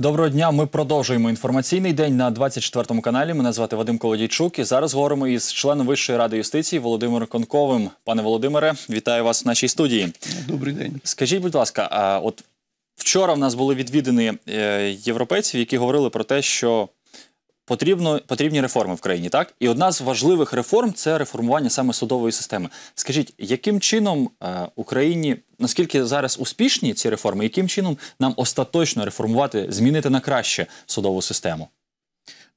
Доброго дня. Ми продовжуємо інформаційний день на 24 каналі. Мене звати Вадим Колодійчук. І зараз говоримо із членом Вищої ради юстиції Володимиром Конковим. Пане Володимире, вітаю вас в нашій студії. Добрий день. Скажіть, будь ласка, а от вчора в нас були відвідані е, європейців, які говорили про те, що потрібно потрібні реформи в країні, так? І одна з важливих реформ це реформування саме судової системи. Скажіть, яким чином е, Україні наскільки зараз успішні ці реформи, яким чином нам остаточно реформувати, змінити на краще судову систему?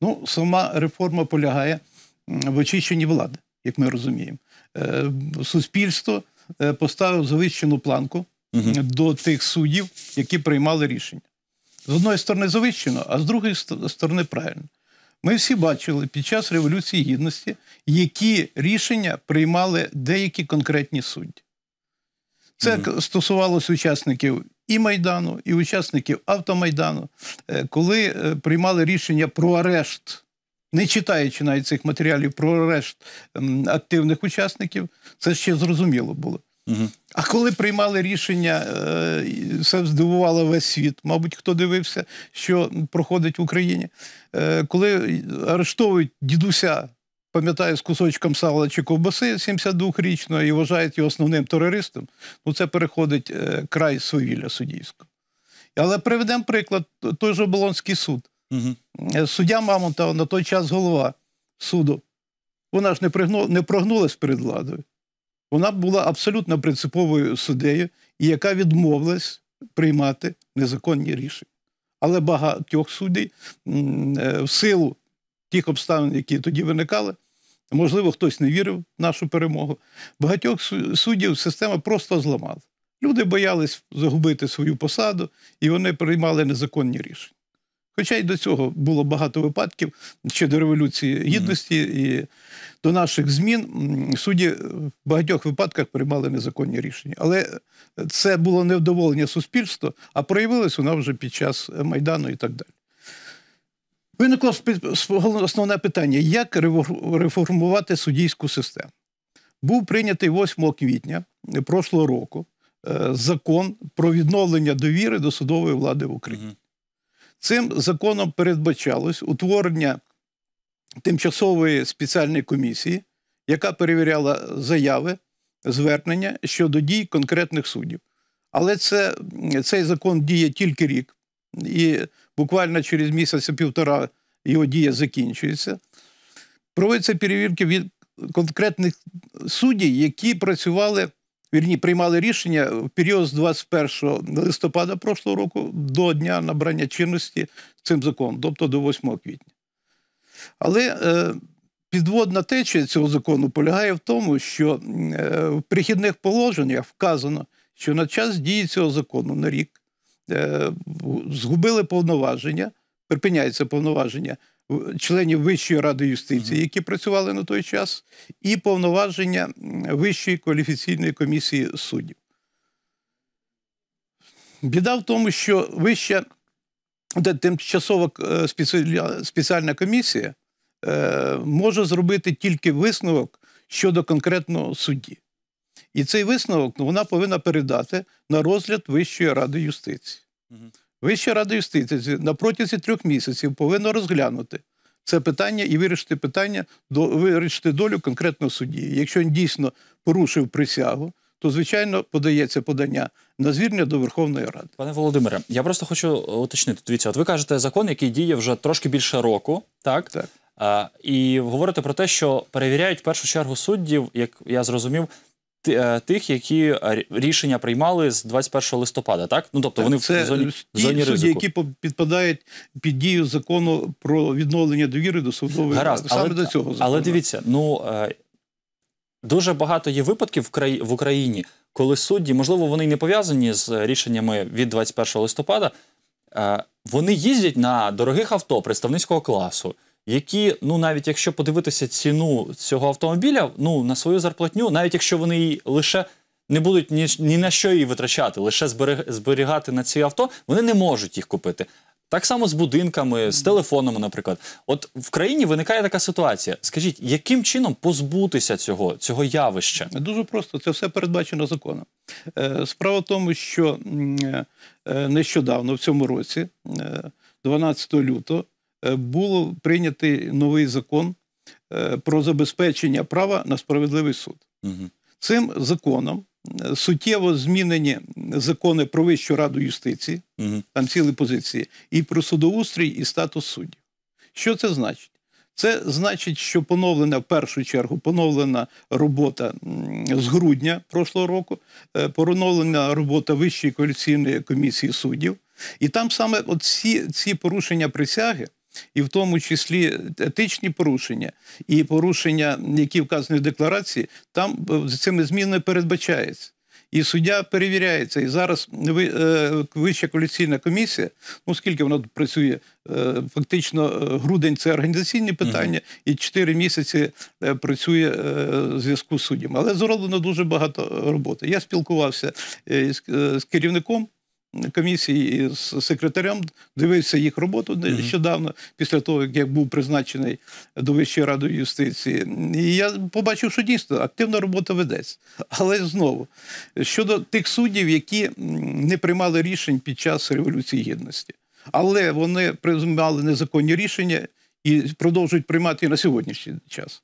Ну, сама реформа полягає в очищенні влади, як ми розуміємо. Е, суспільство е, поставило завищену планку угу. до тих суддів, які приймали рішення. З одної сторони, завищено, а з другої сторони, правильно. Ми всі бачили під час Революції Гідності, які рішення приймали деякі конкретні судді. Це mm стосувалося учасників і Майдану, і учасників Автомайдану, е, коли е, приймали рішення про арешт, не читаючи навіть цих матеріалів про арешт активних учасників, це ще зрозуміло було. Угу. А коли приймали рішення, е, це здивувало весь світ. Мабуть, хто дивився, що проходить в Україні, коли арештовують дідуся пам'ятаю, з кусочком сала чи ковбаси 72-річного і вважають його основним терористом, ну це переходить е, край свавілля суддівського. Але приведемо приклад, той же Оболонський суд. Угу. Суддя Мамонтова на той час голова суду. Вона ж не прогнулась перед владою. Вона була абсолютно принциповою суддею, і яка відмовилась приймати незаконні рішення. Але багатьох суддів е, в силу тих обставин, які тоді виникали, Можливо, хтось не вірив в нашу перемогу. Багатьох суддів система просто зламала. Люди боялись загубити свою посаду, і вони приймали незаконні рішення. Хоча й до цього було багато випадків ще до Революції Гідності і до наших змін судді в багатьох випадках приймали незаконні рішення. Але це було невдоволення суспільства, а проявилось вона вже під час Майдану і так далі. Виникло основне питання: як реформувати суддійську систему? Був прийнятий 8 квітня прошлого року е, закон про відновлення довіри до судової влади в Україні. Цим законом передбачалось утворення тимчасової спеціальної комісії, яка перевіряла заяви, звернення щодо дій конкретних суддів. Але це, цей закон діє тільки рік. І буквально через місяць-півтора його дія закінчується. Проводяться перевірки від конкретних суддів, які працювали, вірні, приймали рішення в період з 21 листопада прошлого року до дня набрання чинності цим законом, тобто до 8 квітня. Але е, підводна течія цього закону полягає в тому, що е, в прихідних положеннях вказано, що на час дії цього закону на рік Е, згубили повноваження, припиняються повноваження членів Вищої ради юстиції, які працювали на той час, і повноваження Вищої кваліфіційної комісії суддів. Біда в тому, що вища тимчасова е, спеціальна комісія е, може зробити тільки висновок щодо конкретного судді. І цей висновок ну, вона повинна передати на розгляд Вищої ради юстиції. Вища рада юстиції на протязі трьох місяців повинна розглянути це питання і вирішити питання, вирішити долю конкретного судді. Якщо він дійсно порушив присягу, то звичайно подається подання на звільнення до Верховної Ради. Пане Володимире, я просто хочу уточнити. Дивіться, от ви кажете закон, який діє вже трошки більше року, так? Так. А, І говорите про те, що перевіряють в першу чергу суддів, як я зрозумів, тих, які е, рішення приймали з 21 листопада, так? Ну тобто вони Це в зоні, ті зоні судді, які підпадають під дію закону про відновлення довіри до судової Гаразд, саме але, до цього закону. Але дивіться, ну е, дуже багато є випадків в Україні, коли судді, можливо, вони не пов'язані з рішеннями від 21 листопада. Вони їздять на дорогих авто представницького класу які, ну навіть якщо подивитися ціну цього автомобіля, ну на свою зарплатню, навіть якщо вони її лише не будуть ні, ні на що її витрачати, лише зберігати на ці авто, вони не можуть їх купити. Так само з будинками, з телефонами, наприклад. От в країні виникає така ситуація. Скажіть, яким чином позбутися цього цього явища? Дуже просто це все передбачено законом. Е, справа в тому, що е, нещодавно в цьому році 12 лютого е, було прийнятий новий закон е, про забезпечення права на справедливий суд. Угу. Цим законом е, суттєво змінені закони про Вищу раду юстиції, Угу. там цілі позиції, і про судоустрій і статус суддів. Що це значить? Це значить, що поновлена в першу чергу поновлена робота з грудня прошлого року, е, поновлена робота Вищої коаліційної комісії суддів. І там саме от ці, ці порушення присяги, і в тому числі етичні порушення, і порушення, які вказані в декларації, там е, цими змінами передбачається. І суддя перевіряється. І зараз е, Вища коаліційна комісія, ну скільки вона працює, е, фактично грудень це організаційні питання, і 4 місяці працює в зв'язку з суддями. Але зроблено дуже багато роботи. Я спілкувався з керівником. Комісії з секретарем дивився їх роботу нещодавно, після того як був призначений до Вищої ради юстиції. І я побачив, що дійсно активна робота ведеться. Але знову щодо тих суддів, які не приймали рішень під час революції гідності, але вони приймали незаконні рішення і продовжують приймати і на сьогоднішній час.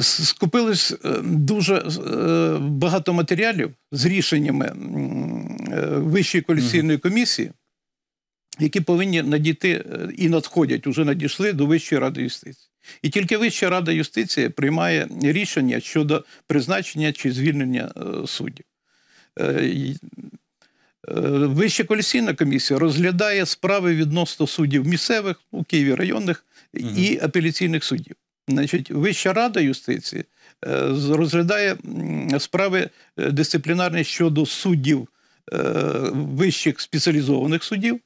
Скупилось е, дуже е, багато матеріалів з рішеннями Вищої коаліційної комісії, які повинні надійти е, і надходять, уже надійшли до Вищої ради юстиції. І тільки Вища рада юстиції приймає рішення щодо призначення чи звільнення е, суддів. Е, е, Вища коаліційна комісія розглядає справи відносно суддів місцевих у Києві районних і апеляційних суддів. Значить, Вища рада юстиції е, розглядає справи е, дисциплінарні щодо суддів е, вищих спеціалізованих суддів, е,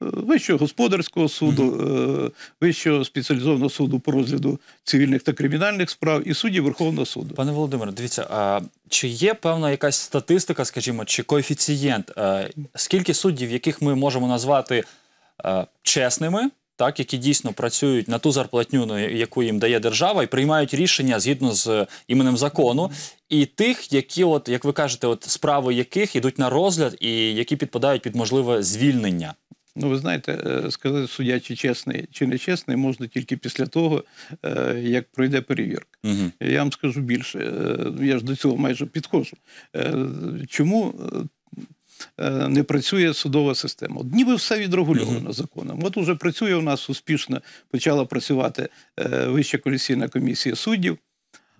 Вищого господарського суду, е, Вищого спеціалізованого суду по розгляду цивільних та кримінальних справ і суддів Верховного суду. Пане Володимире, дивіться, а чи є певна якась статистика, скажімо, чи коефіцієнт, е, скільки суддів, яких ми можемо назвати е, чесними, так, які дійсно працюють на ту зарплатню, ну, яку їм дає держава, і приймають рішення згідно з іменем закону, і тих, які, от, як ви кажете, от справи яких йдуть на розгляд і які підпадають під можливе звільнення. Ну, ви знаєте, е, сказати суддя, чи чесний, чи нечесний, можна тільки після того, е, як пройде перевірка. Угу. Я вам скажу більше, е, я ж до цього майже підходжу. Е, Чому е, не працює судова система? От ніби все відрегульовано законом. От уже працює у нас успішно, почала працювати е, Вища коаліційна комісія суддів,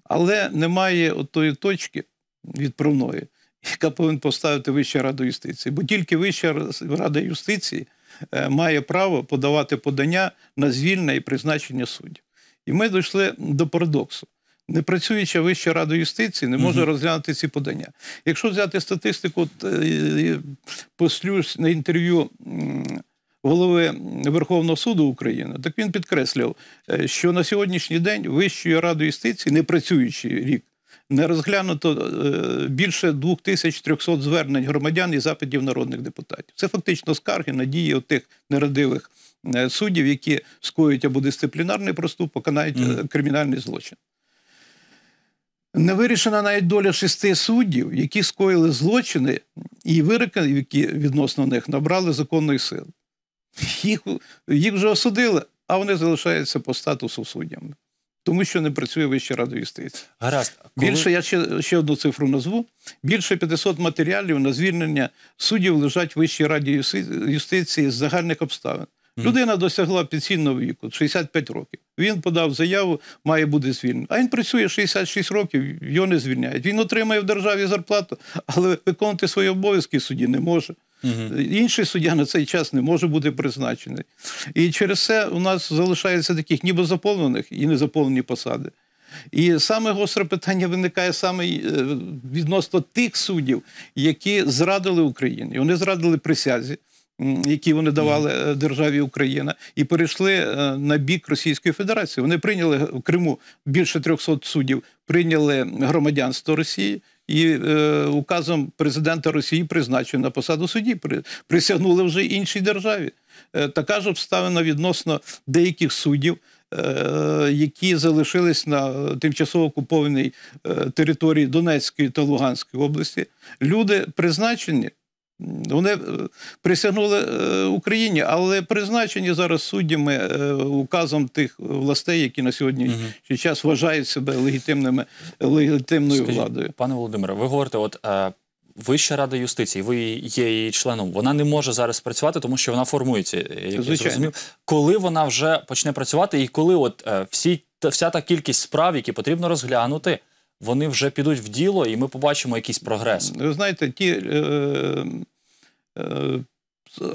але немає тої точки відправної, яка повинна поставити Вища рада юстиції. Бо тільки Вища рада юстиції е, має право подавати подання на звільнення і призначення суддів. І ми дійшли до парадоксу. Непрацююча Вища рада юстиції не може розглянути ці подання. Якщо взяти статистику, е, послюсь на інтерв'ю голови Верховного суду України, так він підкреслював, е, що на сьогоднішній день Вищою радою юстиції, не працюючий рік, не розглянуто е, більше 2300 звернень громадян і запитів народних депутатів. Це фактично скарги, надії тих нерадивих е, суддів, які скоюють або дисциплінарний проступок, а навіть е, кримінальний злочин. Не вирішена навіть доля шести суддів, які скоїли злочини, і вироки, які відносно них набрали законної сили. Їх, їх вже осудили, а вони залишаються по статусу суддями. Тому що не працює Вища рада юстиції. Гаразд. Коли... Більше я ще, ще одну цифру назву. Більше 500 матеріалів на звільнення суддів лежать в Вищій раді юстиції з загальних обставин. Людина досягла пенсійного віку 65 років. Він подав заяву, має бути звільнений. А він працює 66 років, його не звільняють. Він отримує в державі зарплату, але виконувати свої обов'язки в суді не може. Мгм. Інший суддя на цей час не може бути призначений. І через це у нас залишається таких ніби заповнених і незаповнені посади. І саме гостре питання виникає саме е, відносно тих суддів, які зрадили Україну. І вони зрадили присязі, які вони давали е, державі Україна, і перейшли е, на бік Російської Федерації. Вони прийняли в Криму більше 300 суддів, прийняли громадянство Росії. І е, указом президента Росії призначено на посаду судді. При, присягнули вже іншій державі. Е, така ж обставина відносно деяких суддів, е, які залишились на тимчасово окупованій е, території Донецької та Луганської області. Люди призначені Вони присягнули Україні, але призначені зараз суддями указом тих властей, які на сьогодні угу. час вважають себе легітимними легітимною Скажіть, владою. Пане Володимире, ви говорите, от Вища рада юстиції, ви є її членом. Вона не може зараз працювати, тому що вона формується. Як я зрозумів, коли вона вже почне працювати, і коли от е, всі вся та кількість справ, які потрібно розглянути, вони вже підуть в діло, і ми побачимо якийсь прогрес. Ви знаєте, ті е, е,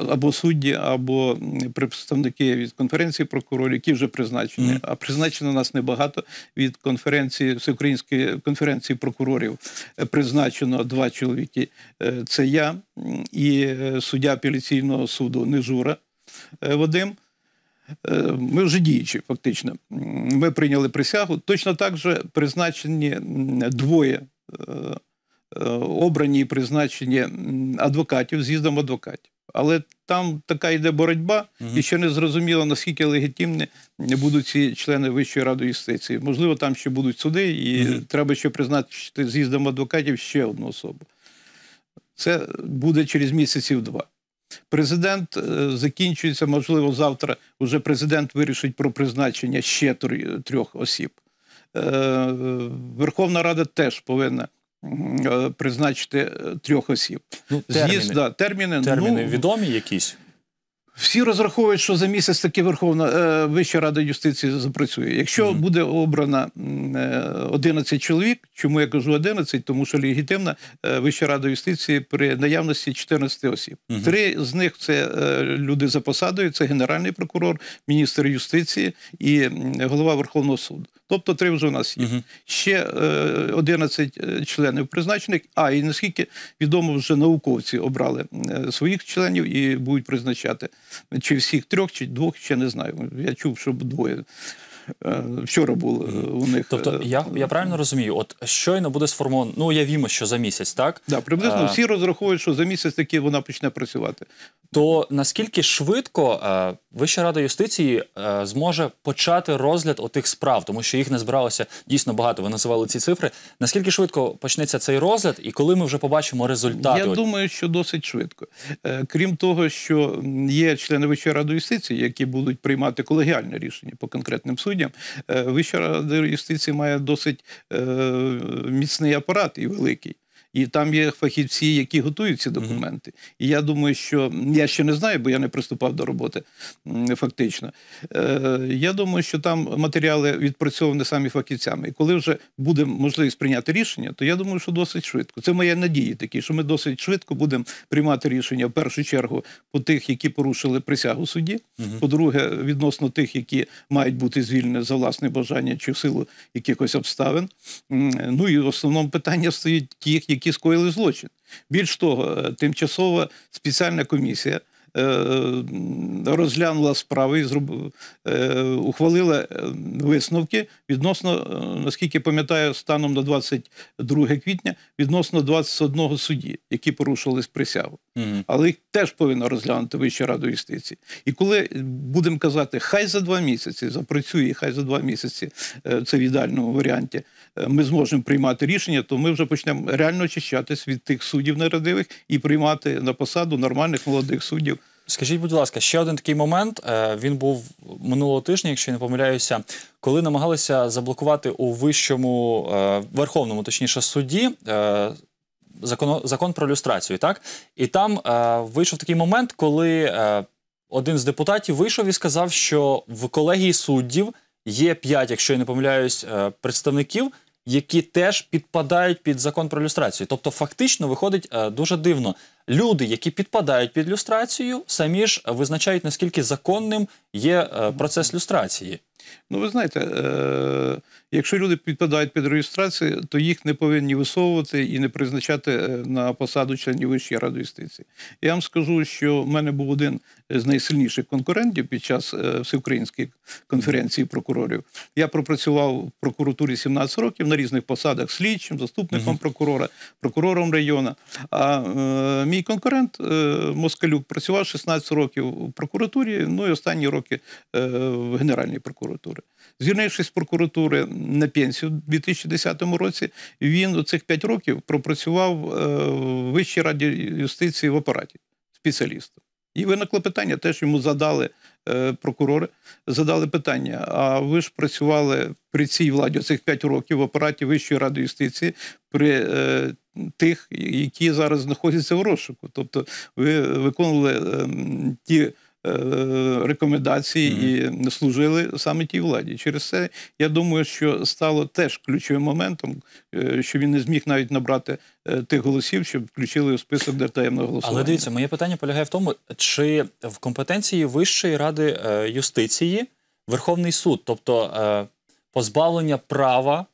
або судді, або представники від конференції прокурорів, які вже призначені. Mm. А призначено нас небагато від конференції всеукраїнської конференції прокурорів. Е, призначено два чоловіки. Е, це я і е, суддя апеляційного суду Нежура Вадим. Ми вже діючі, фактично. Ми прийняли присягу. Точно так же призначені двоє обрані і призначені адвокатів з'їздом адвокатів. Але там така йде боротьба, угу. і ще не зрозуміло, наскільки легітимні будуть ці члени Вищої ради юстиції. Можливо, там ще будуть суди, і угу. треба ще призначити з'їздом адвокатів ще одну особу. Це буде через місяців два. Президент е, закінчується, можливо, завтра вже президент вирішить про призначення ще трьох осіб. Е, Верховна Рада теж повинна Е, призначити е, трьох осіб. Ну, терміни. З'їзд, да, терміни, терміни ну, відомі якісь? Всі розраховують, що за місяць таки Верховна е, Вища Рада юстиції запрацює. Якщо буде обрано 11 чоловік, чому я кажу 11? Тому що легітимна Вища Рада юстиції при наявності 14 осіб. Mm -hmm. Три з них це люди за посадою: це генеральний прокурор, міністр юстиції і голова Верховного суду. Тобто три вже у нас є. Угу. Ще 11 е, е, членів призначених. А і наскільки відомо, вже науковці обрали е, своїх членів і будуть призначати чи всіх трьох, чи двох, ще не знаю. Я чув, що двоє. Е, вчора було у них. Тобто, е, я я правильно розумію, от щойно буде сформовано, ну уявімо, що за місяць, так? Да, приблизно а, всі розраховують, що за місяць таки вона почне працювати. То наскільки швидко а, Вища рада юстиції а, зможе почати розгляд отих справ, тому що їх не збиралося дійсно багато. Ви називали ці цифри. Наскільки швидко почнеться цей розгляд, і коли ми вже побачимо результати? Я думаю, що досить швидко. Крім того, що є члени Вищої ради юстиції, які будуть приймати колегіальне рішення по конкретним суддям, суддям. Е, Вища рада юстиції має досить е, міцний апарат і великий. І там є фахівці, які готують ці документи. І я думаю, що я ще не знаю, бо я не приступав до роботи фактично. Е, Я думаю, що там матеріали відпрацьовані самі фахівцями. І коли вже буде можливість прийняти рішення, то я думаю, що досить швидко. Це моя надії такі, що ми досить швидко будемо приймати рішення в першу чергу по тих, які порушили присягу судді. По-друге, відносно тих, які мають бути звільнені за власне бажання чи в силу якихось обставин. Ну і в основному питання стоїть тих, які які скоїли злочин. Більш того, е, тимчасова спеціальна комісія. Е, розглянула справи і зроб... Е, ухвалила висновки відносно, наскільки пам'ятаю, станом на 22 квітня відносно 21 судді, які порушили присягу. Mm Але їх теж повинна розглянути Вища рада юстиції. І коли будемо казати, хай за два місяці запрацює, хай за два місяці це в ідеальному варіанті ми зможемо приймати рішення, то ми вже почнемо реально очищатись від тих суддів нерадивих і приймати на посаду нормальних молодих суддів. Скажіть, будь ласка, ще один такий момент. Е, він був минулого тижня, якщо я не помиляюся, коли намагалися заблокувати у вищому е, верховному, точніше, суді е, закон, закон про люстрацію. Так і там вийшов такий момент, коли один з депутатів вийшов і сказав, що в колегії суддів є п'ять, якщо я не помиляюсь, представників які теж підпадають під закон про люстрацію. Тобто, фактично виходить дуже дивно. Люди, які підпадають під люстрацію, самі ж визначають наскільки законним є е, процес люстрації. Ну, ви знаєте, е, якщо люди підпадають під реєстрацію, то їх не повинні висовувати і не призначати е, на посаду членів Вищої ради юстиції. Я вам скажу, що в мене був один з найсильніших конкурентів під час всеукраїнської конференції прокурорів. Я пропрацював в прокуратурі 17 років на різних посадах слідчим, заступником прокурора, прокурором району. А е, мій мій конкурент Москалюк працював 16 років в прокуратурі, ну і останні роки в Генеральній прокуратурі. Звільнившись з прокуратури на пенсію у 2010 році, він у цих 5 років пропрацював в Вищій раді юстиції в апараті спеціалістом. І виникло питання, теж йому задали е, прокурори, задали питання: а ви ж працювали при цій владі цих 5 років в апараті Вищої ради юстиції при е, тих, які зараз знаходяться в розшуку. Тобто ви виконували е, ті. Е, рекомендації mm і служили саме тій владі. Через це я думаю, що стало теж ключовим моментом, е, що він не зміг навіть набрати е, тих голосів, щоб включили у список для таємного голосування. Але дивіться, моє питання полягає в тому, чи в компетенції Вищої ради юстиції Верховний суд, тобто позбавлення права.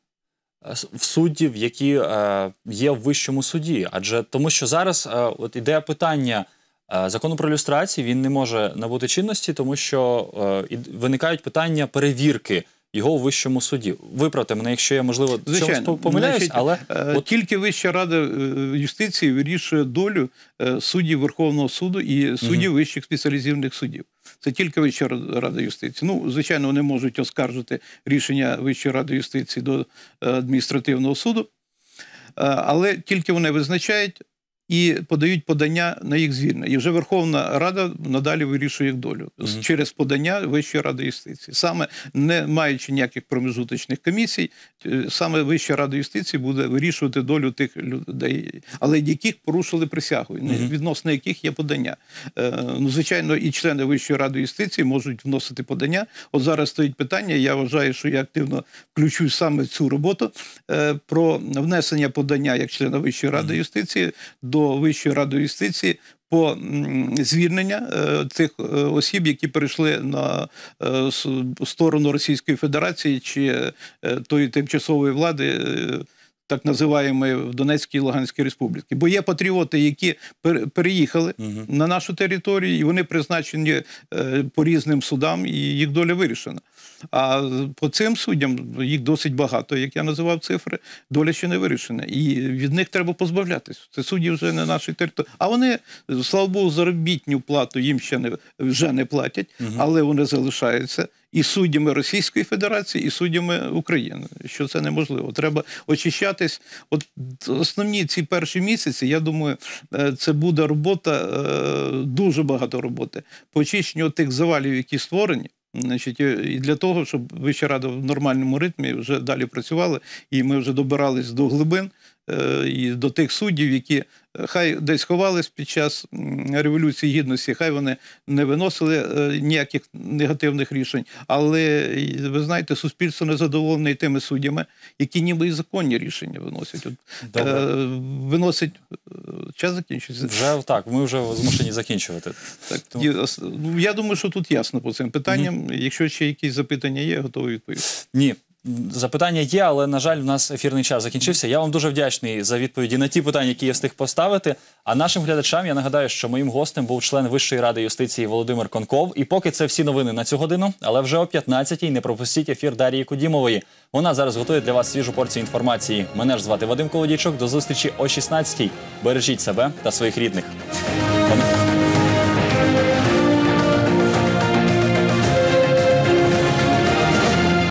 В суддів, які є в вищому суді, адже тому, що зараз от іде питання Закону про ілюстрації він не може набути чинності, тому що е, виникають питання перевірки його у вищому суді. Виправте мене, якщо я можливо Звичайно. помиляюсь, Значить, але е, от... тільки Вища рада е, юстиції вирішує долю суддів Верховного суду і суддів угу. вищих спеціалізованих судів. Це тільки Вища рада юстиції. Ну, звичайно, вони можуть оскаржити рішення Вищої ради юстиції до адміністративного суду, але тільки вони визначають і подають подання на їх звільнення. І вже Верховна Рада надалі вирішує їх долю угу. через подання Вищої ради юстиції, саме не маючи ніяких промежуточних комісій, е, саме Вища рада юстиції буде вирішувати долю тих людей, але яких порушили присягу, угу. відносно яких є подання. Е, ну, звичайно, і члени Вищої ради юстиції можуть вносити подання. От зараз стоїть питання. Я вважаю, що я активно включусь саме в цю роботу е, про внесення подання як члена Вищої ради юстиції до Вищої ради юстиції по звільнення е, тих е, осіб, які перейшли на е, сторону Російської Федерації чи тої тимчасової влади. Так називаємо в Донецькій і Луганській Республіки. Бо є патріоти, які переїхали угу. на нашу територію, і вони призначені по різним судам, і їх доля вирішена. А по цим суддям їх досить багато, як я називав цифри, доля ще не вирішена. І від них треба позбавлятись. Це судді вже не нашої території. А вони, слава Богу, заробітню плату їм ще не вже не платять, угу. але вони залишаються. І суддями Російської Федерації, і суддями України, що це неможливо. Треба очищатись. От основні ці перші місяці, я думаю, е, це буде робота, е, дуже багато роботи по очищенню тих завалів, які створені. Значить, і для того, щоб Вища рада в нормальному ритмі вже далі працювала, і ми вже добирались до глибин е, і до тих суддів, які хай десь ховались під час революції гідності, хай вони не виносили е, ніяких негативних рішень. Але ви знаєте, суспільство не задоволене тими суддями, які ніби і законні рішення виносять. От, е, Виносять е, час закінчується. Вже так. Ми вже змушені закінчувати. Так Тому... Ну, я думаю, що тут ясно по цим питанням. Mm Якщо ще якісь запитання є, готовий відповісти. Ні. Запитання є, але на жаль, у нас ефірний час закінчився. Я вам дуже вдячний за відповіді на ті питання, які я встиг поставити. А нашим глядачам я нагадаю, що моїм гостем був член Вищої ради юстиції Володимир Конков. І поки це всі новини на цю годину, але вже о 15-й не пропустіть ефір Дарії Кудімової. Вона зараз готує для вас свіжу порцію інформації. Мене ж звати Вадим Колодійчук. До зустрічі о 16-й. Бережіть себе та своїх рідних.